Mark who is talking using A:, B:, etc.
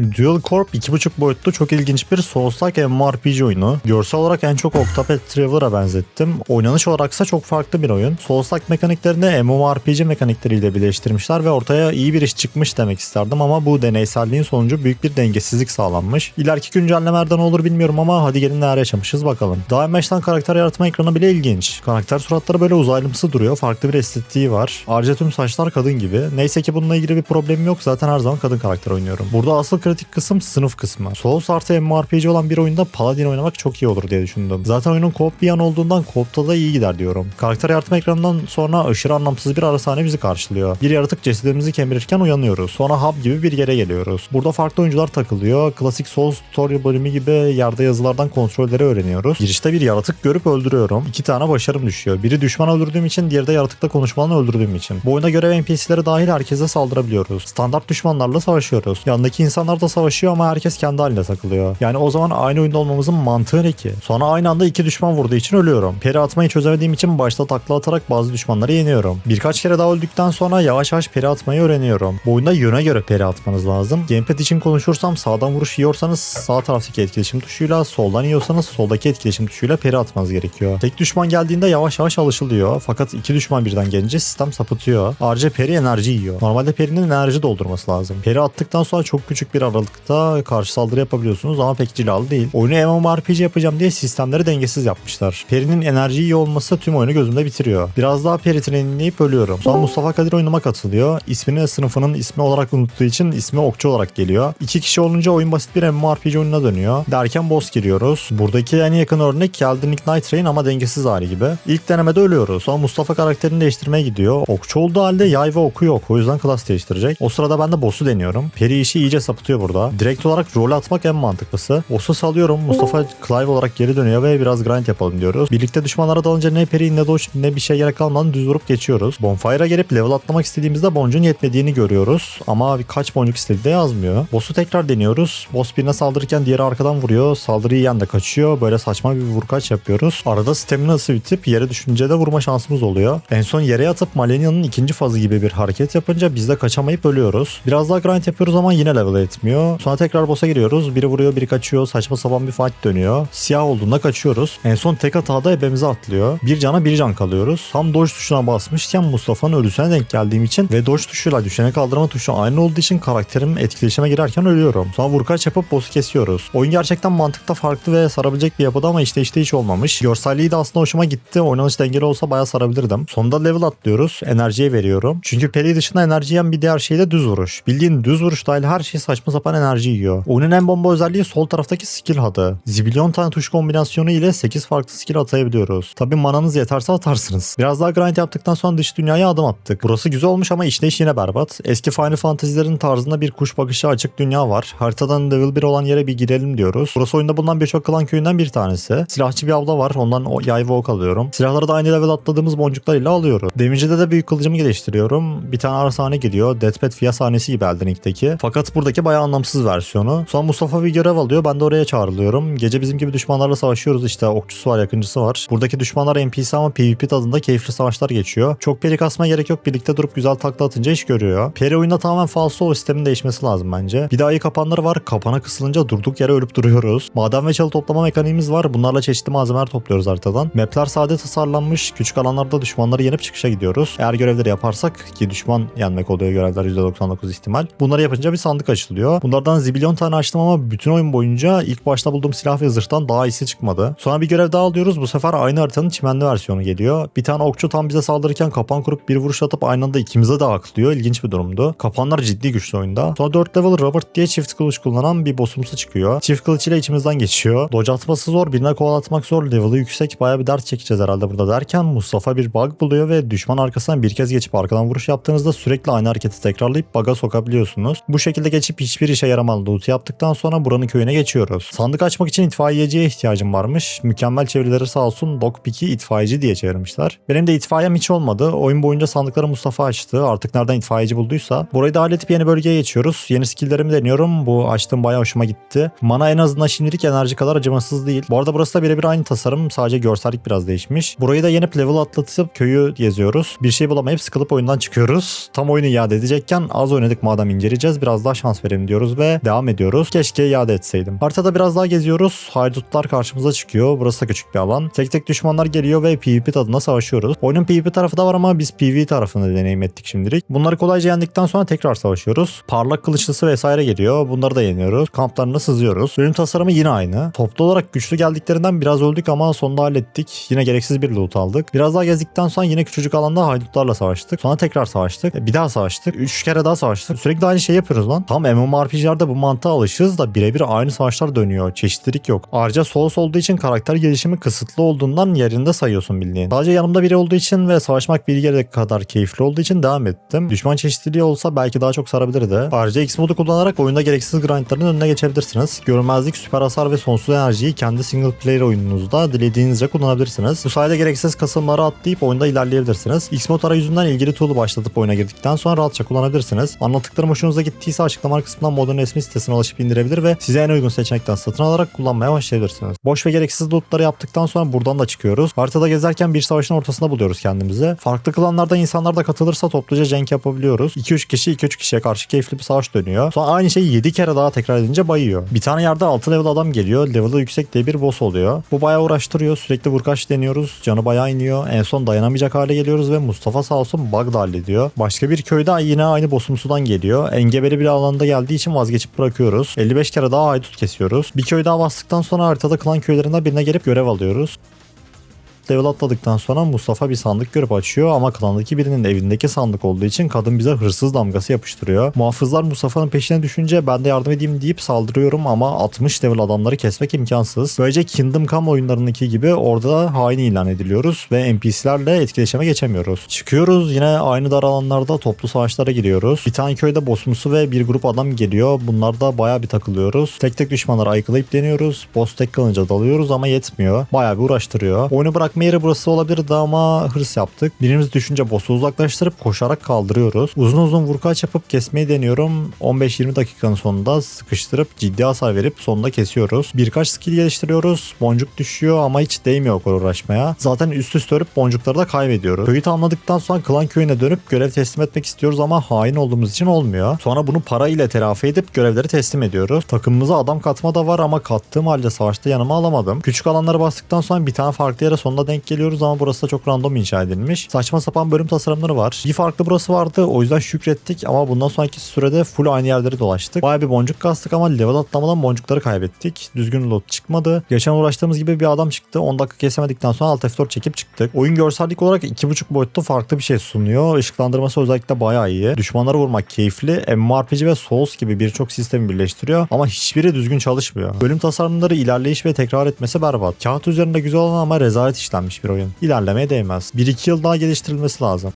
A: Dual Corp 2.5 boyutlu çok ilginç bir Souls-like MMORPG oyunu. Görsel olarak en çok Octopath Traveler'a benzettim. Oynanış olaraksa çok farklı bir oyun. Souls-like mekaniklerini MMORPG mekanikleriyle birleştirmişler ve ortaya iyi bir iş çıkmış demek isterdim ama bu deneyselliğin sonucu büyük bir dengesizlik sağlanmış. İleriki güncellemelerde ne olur bilmiyorum ama hadi gelin neler yaşamışız bakalım. En karakter yaratma ekranı bile ilginç. Karakter suratları böyle uzaylımsı duruyor. Farklı bir estetiği var. Ayrıca tüm saçlar kadın gibi. Neyse ki bununla ilgili bir problemim yok. Zaten her zaman kadın karakter oynuyorum. Burada asıl kritik kısım sınıf kısmı. Souls artı MMORPG olan bir oyunda Paladin oynamak çok iyi olur diye düşündüm. Zaten oyunun co-op bir yan olduğundan co-op'ta da iyi gider diyorum. Karakter yaratma ekranından sonra aşırı anlamsız bir ara sahne bizi karşılıyor. Bir yaratık cesedimizi kemirirken uyanıyoruz. Sonra hub gibi bir yere geliyoruz. Burada farklı oyuncular takılıyor. Klasik Souls tutorial bölümü gibi yerde yazılardan kontrolleri öğreniyoruz. Girişte bir yaratık görüp öldürüyorum. İki tane başarım düşüyor. Biri düşman öldürdüğüm için diğeri de yaratıkla konuşmadan öldürdüğüm için. Bu oyuna görev NPC'lere dahil herkese saldırabiliyoruz. Standart düşmanlarla savaşıyoruz. Yanındaki insanlar da savaşıyor ama herkes kendi haline takılıyor. Yani o zaman aynı oyunda olmamızın mantığı ne ki? Sonra aynı anda iki düşman vurduğu için ölüyorum. Peri atmayı çözemediğim için başta takla atarak bazı düşmanları yeniyorum. Birkaç kere daha öldükten sonra yavaş yavaş peri atmayı öğreniyorum. Bu oyunda yöne göre peri atmanız lazım. Gamepad için konuşursam sağdan vuruş yiyorsanız sağ taraftaki etkileşim tuşuyla, soldan yiyorsanız soldaki etkileşim tuşuyla peri atmanız gerekiyor. Tek düşman geldiğinde yavaş yavaş alışılıyor. Fakat iki düşman birden gelince sistem sapıtıyor. Ayrıca peri enerji yiyor. Normalde perinin enerji doldurması lazım. Peri attıktan sonra çok küçük bir aralıkta karşı saldırı yapabiliyorsunuz ama pek cilalı değil. Oyunu MMORPG yapacağım diye sistemleri dengesiz yapmışlar. Peri'nin enerji iyi olması tüm oyunu gözümde bitiriyor. Biraz daha peri trainingleyip ölüyorum. Sonra Mustafa Kadir oyunuma katılıyor. İsmini sınıfının ismi olarak unuttuğu için ismi okçu olarak geliyor. İki kişi olunca oyun basit bir MMORPG oyununa dönüyor. Derken boss giriyoruz. Buradaki en yakın örnek Ring Night Train ama dengesiz hali gibi. İlk denemede ölüyoruz. Sonra Mustafa karakterini değiştirmeye gidiyor. Okçu olduğu halde yay ve oku yok. O yüzden klas değiştirecek. O sırada ben de boss'u deniyorum. Peri işi iyice sapıtıyor burada. Direkt olarak rol atmak en mantıklısı. Boss'u salıyorum. Mustafa Clive olarak geri dönüyor ve biraz grind yapalım diyoruz. Birlikte düşmanlara dalınca ne peri ne doç ne bir şey gerek kalmadan düz vurup geçiyoruz. Bonfire'a gelip level atlamak istediğimizde boncuğun yetmediğini görüyoruz. Ama kaç boncuk istediği de yazmıyor. Boss'u tekrar deniyoruz. Boss birine saldırırken diğeri arkadan vuruyor. Saldırıyı yiyen de kaçıyor. Böyle saçma bir vurkaç yapıyoruz. Arada staminası bitip yere düşünce de vurma şansımız oluyor. En son yere yatıp Malenia'nın ikinci fazı gibi bir hareket yapınca biz de kaçamayıp ölüyoruz. Biraz daha grind yapıyoruz ama yine level etmiyor. Sonra tekrar boss'a giriyoruz. Biri vuruyor biri kaçıyor. Saçma sapan bir fight dönüyor. Siyah olduğunda kaçıyoruz. En son tek hatada ebemize atlıyor. Bir cana bir can kalıyoruz. Tam dodge tuşuna basmışken Mustafa'nın ölüsüne denk geldiğim için ve dodge tuşuyla düşene kaldırma tuşu aynı olduğu için karakterim etkileşime girerken ölüyorum. Sonra vurkaç yapıp boss'u kesiyoruz. Oyun gerçekten mantıkta farklı ve sarabilecek bir yapıda ama işte işte hiç olmamış. Görselliği de aslında hoşuma gitti. Oynanış dengeli olsa bayağı sarabilirdim. Sonunda level atlıyoruz. Enerjiye veriyorum. Çünkü peri dışında enerji yiyen bir diğer şey de düz vuruş. Bildiğin düz vuruş dahil her şey saçma sapan enerji yiyor. Oyunun en bomba özelliği sol taraftaki skill HUD'ı. Zibilyon tane tuş kombinasyonu ile 8 farklı skill atayabiliyoruz. Tabi mananız yeterse atarsınız. Biraz daha grind yaptıktan sonra dış dünyaya adım attık. Burası güzel olmuş ama işleyiş yine berbat. Eski Final Fantasy'lerin tarzında bir kuş bakışı açık dünya var. Haritadan level 1 olan yere bir girelim diyoruz. Burası oyunda bulunan birçok klan köyünden bir tanesi. Silahçı bir abla var. Ondan o yay ve ok alıyorum. Silahları da aynı level atladığımız boncuklarıyla alıyoruz. Damage'de de büyük kılıcımı geliştiriyorum. Bir tane ara sahne geliyor. Deathpad Fia sahnesi gibi Elden. Fakat buradaki bayağı anlamsız versiyonu. Sonra Mustafa bir görev alıyor. Ben de oraya çağrılıyorum. Gece bizim gibi düşmanlarla savaşıyoruz. İşte okçusu var, yakıncısı var. Buradaki düşmanlar NPC ama PvP tadında keyifli savaşlar geçiyor. Çok peri kasmaya gerek yok. Birlikte durup güzel takla atınca iş görüyor. Peri oyunda tamamen falso o sistemin değişmesi lazım bence. Bir daha iyi kapanları var. Kapana kısılınca durduk yere ölüp duruyoruz. Maden ve çalı toplama mekaniğimiz var. Bunlarla çeşitli malzemeler topluyoruz haritadan. Mapler sade tasarlanmış. Küçük alanlarda düşmanları yenip çıkışa gidiyoruz. Eğer görevleri yaparsak ki düşman yenmek oluyor görevler %99 ihtimal. Bunları yapınca bir sandık açılıyor. Bunlardan zibilyon tane açtım ama bütün oyun boyunca ilk başta bulduğum silah ve zırhtan daha iyisi çıkmadı. Sonra bir görev daha alıyoruz. Bu sefer aynı haritanın çimenli versiyonu geliyor. Bir tane okçu tam bize saldırırken kapan kurup bir vuruş atıp aynı anda ikimize de aklıyor. İlginç bir durumdu. Kapanlar ciddi güçlü oyunda. Sonra 4 level Robert diye çift kılıç kullanan bir bossumsu çıkıyor. Çift kılıç ile içimizden geçiyor. Dodge atması zor. Birine kovalatmak zor. Level'ı yüksek. Baya bir dert çekeceğiz herhalde burada derken Mustafa bir bug buluyor ve düşman arkasından bir kez geçip arkadan vuruş yaptığınızda sürekli aynı hareketi tekrarlayıp bug'a sokabiliyorsunuz. Bu şekilde geçip hiçbir işe yaramalı loot yaptıktan sonra buranın köyüne geçiyoruz. Sandık açmak için itfaiyeciye ihtiyacım varmış. Mükemmel çevirileri sağ olsun Dogpick'i itfaiyeci diye çevirmişler. Benim de itfaiyem hiç olmadı. Oyun boyunca sandıkları Mustafa açtı. Artık nereden itfaiyeci bulduysa. Burayı da halledip yeni bölgeye geçiyoruz. Yeni skilllerimi deniyorum. Bu açtığım bayağı hoşuma gitti. Mana en azından şimdilik enerji kadar acımasız değil. Bu arada burası da birebir aynı tasarım. Sadece görsellik biraz değişmiş. Burayı da yenip level atlatıp köyü geziyoruz. Bir şey bulamayıp sıkılıp oyundan çıkıyoruz. Tam oyunu iade edecekken az oynadık madem inceleyeceğiz. Biraz daha şans verelim diyoruz ve devam ediyoruz. Keşke iade etseydim. Haritada biraz daha geziyoruz. Haydutlar karşımıza çıkıyor. Burası da küçük bir alan. Tek tek düşmanlar geliyor ve PvP tadına savaşıyoruz. Oyunun PvP tarafı da var ama biz PvE tarafını deneyim ettik şimdilik. Bunları kolayca yendikten sonra tekrar savaşıyoruz. Parlak kılıçlısı vesaire geliyor. Bunları da yeniyoruz. Kamplarına sızıyoruz. Bölüm tasarımı yine aynı. Toplu olarak güçlü geldiklerinden biraz öldük ama sonunda hallettik. Yine gereksiz bir loot aldık. Biraz daha gezdikten sonra yine küçücük alanda haydutlarla savaştık. Sonra tekrar savaştık. E, Bir daha savaştık. Üç kere daha savaştık. Sürekli aynı şey yapıyoruz lan. Tam MMORPG'lerde bu mantığa alışığız da birebir aynı savaşlar dönüyor. Çeşitlilik yok. Ayrıca Souls olduğu için karakter gelişimi kısıtlı olduğundan yerinde sayıyorsun bildiğin. Sadece yanımda biri olduğu için ve savaşmak bir yere kadar keyifli olduğu için devam ettim. Düşman çeşitliliği olsa belki daha çok sarabilirdi. Ayrıca X modu kullanarak oyunda gereksiz grindların önüne geçebilirsiniz. Görünmezlik, süper hasar ve sonsuz enerjiyi kendi single player oyununuzda dilediğinizce kullanabilirsiniz. Bu sayede gereksiz kasımları atlayıp oyunda ilerleyebilirsiniz. X-Mod arayüzünden ilgili tool'u başlatıp oyuna girdikten sonra rahatça kullanabilirsiniz. Anlattıklarım hoşunuza gittiyse açıklama kısmından modun resmi sitesine ulaşıp indirebilir ve size en uygun seçenekten satın alarak kullanmaya başlayabilirsiniz. Boş ve gereksiz lootları yaptıktan sonra buradan da çıkıyoruz. Haritada gezerken bir savaşın ortasında buluyoruz kendimizi. Farklı klanlardan insanlar da katılırsa topluca cenk yapabiliyoruz. 2-3 kişi 2-3 kişiye karşı keyifli bir savaş dönüyor. Sonra aynı şeyi 7 kere daha tekrar edince bayıyor. Bir tane yerde 6 level adam geliyor. Level'ı yüksek diye bir boss oluyor. Bu bayağı uğraştırıyor. Sürekli vurkaç deniyoruz. Canı bayağı iniyor. En son dayanamayacak hale geliyoruz ve Mustafa sağ olsun bug da hallediyor. Başka bir köyde yine aynı bossumsudan geliyor. Engebeli bir alanda geldiği için vazgeçip bırakıyoruz. 55 kere daha haydut kesiyoruz. Bir köy daha bastıktan sonra haritada klan köylerinden birine gelip görev alıyoruz level atladıktan sonra Mustafa bir sandık görüp açıyor ama klandaki birinin evindeki sandık olduğu için kadın bize hırsız damgası yapıştırıyor. Muhafızlar Mustafa'nın peşine düşünce ben de yardım edeyim deyip saldırıyorum ama 60 level adamları kesmek imkansız. Böylece Kingdom Come oyunlarındaki gibi orada hain ilan ediliyoruz ve NPC'lerle etkileşime geçemiyoruz. Çıkıyoruz yine aynı dar alanlarda toplu savaşlara giriyoruz. Bir tane köyde bossmusu ve bir grup adam geliyor. Bunlarda baya bir takılıyoruz. Tek tek düşmanları ayıklayıp deniyoruz. Boss tek kalınca dalıyoruz ama yetmiyor. Baya bir uğraştırıyor. Oyunu bırakma yeri burası olabilirdi ama hırs yaptık. Birimiz düşünce boss'u uzaklaştırıp koşarak kaldırıyoruz. Uzun uzun vurkaç yapıp kesmeyi deniyorum. 15-20 dakikanın sonunda sıkıştırıp ciddi hasar verip sonunda kesiyoruz. Birkaç skill geliştiriyoruz. Boncuk düşüyor ama hiç değmiyor o uğraşmaya. Zaten üst üste örüp boncukları da kaybediyoruz. Köyü tamamladıktan sonra klan köyüne dönüp görev teslim etmek istiyoruz ama hain olduğumuz için olmuyor. Sonra bunu para ile telafi edip görevleri teslim ediyoruz. Takımımıza adam katma da var ama kattığım halde savaşta yanıma alamadım. Küçük alanları bastıktan sonra bir tane farklı yere sonunda denk geliyoruz ama burası da çok random inşa edilmiş. Saçma sapan bölüm tasarımları var. Bir farklı burası vardı o yüzden şükrettik ama bundan sonraki sürede full aynı yerleri dolaştık. Baya bir boncuk kastık ama level atlamadan boncukları kaybettik. Düzgün loot çıkmadı. Geçen uğraştığımız gibi bir adam çıktı. 10 dakika kesemedikten sonra alt F4 çekip çıktık. Oyun görsellik olarak 2.5 boyutlu farklı bir şey sunuyor. Işıklandırması özellikle bayağı iyi. Düşmanları vurmak keyifli. MMORPG ve Souls gibi birçok sistemi birleştiriyor ama hiçbiri düzgün çalışmıyor. Bölüm tasarımları ilerleyiş ve tekrar etmesi berbat. Kağıt üzerinde güzel olan ama rezalet işlenmiş bir oyun. İlerlemeye değmez. 1-2 yıl daha geliştirilmesi lazım.